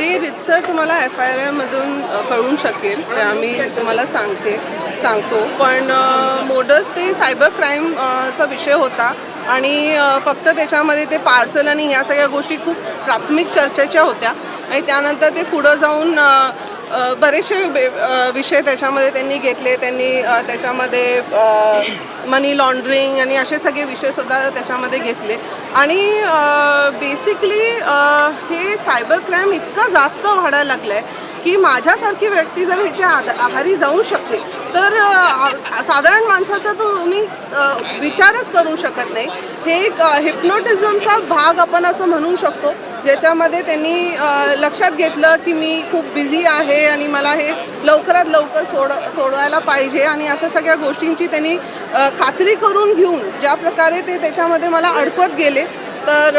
ते रितसर तुम्हाला एफ आय आरमधून कळून शकेल. ते आम्ही तुम्हाला सांगते सांगतो. पण मोडर्स ते सायबर क्राईम चा विषय होता. आणि फक्त त्याच्यामध्ये ते पार्सल आणि ह्या सगळ्या गोष्टी खूप प्राथमिक चर्चेच्या होत्या. आणि त्यानंतर ते पुढं जाऊन बरेचसे विषय त्याच्यामध्ये त्यांनी घेतले. त्यांनी त्याच्यामध्ये मनी लॉन्ड्रिंग आणि असे सगळे विषयसुद्धा त्याच्यामध्ये घेतले. आणि बेसिकली हे सायबर क्राईम इतकं जास्त वाढायला लागलं आहे की माझ्यासारखी व्यक्ती जर ह्याच्या आद- आहारी जाऊ शकते तर साधारण माणसाचा तो मी विचारच करू शकत नाही. हे एक हिप्नोटिझमचा भाग आपण असं म्हणू शकतो. ज्याच्यामध्ये त्यांनी लक्षात घेतलं की मी खूप बिझी आहे आणि मला हे लवकरात लवकर सोड सोडवायला पाहिजे आणि असं सगळ्या गोष्टींची त्यांनी खात्री करून घेऊन ज्या प्रकारे ते त्याच्यामध्ये मला अडकवत गेले तर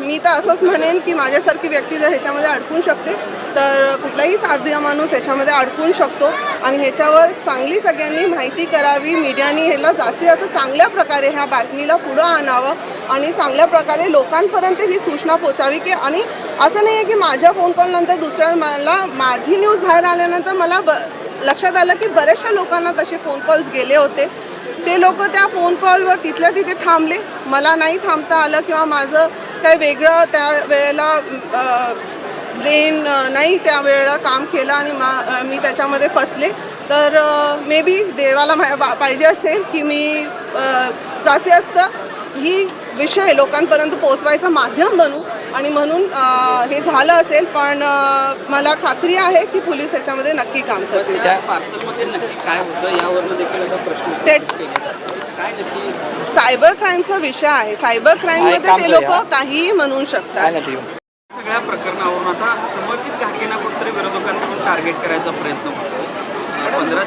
मी तर असंच म्हणेन की माझ्यासारखी व्यक्ती जर ह्याच्यामध्ये अडकून शकते तर कुठलाही साध्य माणूस ह्याच्यामध्ये अडकून शकतो आणि ह्याच्यावर चांगली सगळ्यांनी माहिती करावी मीडियानी ह्याला जास्तीत जास्त चांगल्या प्रकारे ह्या बातमीला पुढं आणावं आणि चांगल्या प्रकारे लोकांपर्यंत ही सूचना पोचावी की आणि असं नाही आहे की माझ्या फोन कॉलनंतर दुसऱ्या मला माझी न्यूज बाहेर आल्यानंतर मला ब लक्षात आलं की बऱ्याचशा लोकांना तसे फोन कॉल्स गेले होते. ते लोक त्या फोन कॉलवर तिथल्या तिथे थांबले. मला नाही थांबता आलं किंवा माझं काही वेगळं त्या वेळेला ब्रेन नाही त्या वेळेला काम केलं आणि मा मी त्याच्यामध्ये फसले. तर मे बी देवाला मा- बा- पाहिजे असेल की मी अ, असतं. ही विषय लोकांपर्यंत पोहोचवायचं माध्यम बनू. आणि म्हणून हे झालं असेल पण मला खात्री आहे की पोलीस याच्यामध्ये नक्की काम करतील. त्या पार्सलमध्ये नक्की काय होतं यावरनं देखील आता प्रश्न ते- उपस्थित केले जातात. काय नक्की? सायबर क्राईमचा विषय आहे. सायबर क्राईममध्ये ते लोक काहीही म्हणू शकतात. सगळ्या प्रकरणावरून आता समर्जित घाटगेंना कुठेतरी विरोधकांकडून टार्गेट करायचा प्रयत्न होतो पंधरा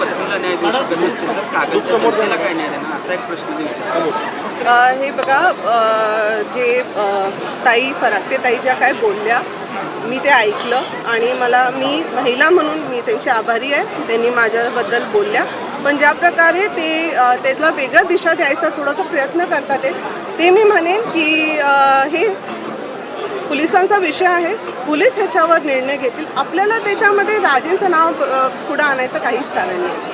पत्नीला न्याय देऊ शकत नसतील तर कागदच्या जनतेला काय न्याय देणार? असा एक प्रश्न ते हे बघा जे ताई फराटे ताई ज्या काय बोलल्या? मी ते ऐकलं आणि मला मी महिला म्हणून मी त्यांची आभारी आहे. त्यांनी माझ्याबद्दल बोलल्या. पण ज्या प्रकारे ते त्यातला वेगळा दिशा द्यायचा थोडासा प्रयत्न करतात ते मी म्हणेन की हे पोलिसांचा विषय आहे. पोलीस ह्याच्यावर निर्णय घेतील. आपल्याला त्याच्यामध्ये राजेंचं नाव पुढं आणायचं काहीच कारण नाही.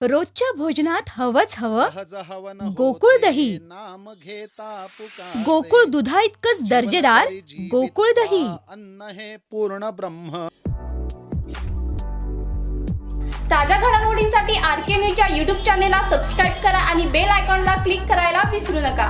रोजच्या भोजनात हवंच हवं गोकुळ दही. नाम घेता पुकारे. गोकुळ दुधा इतकंच दर्जेदार गोकुळ दही अन्न हे पूर्ण ब्रह्म ताज्या घडामोडींसाठी आर के न्यूजच्या यूट्यूब चॅनेलला सबस्क्राईब करा आणि बेल आयकॉनला क्लिक करायला विसरू नका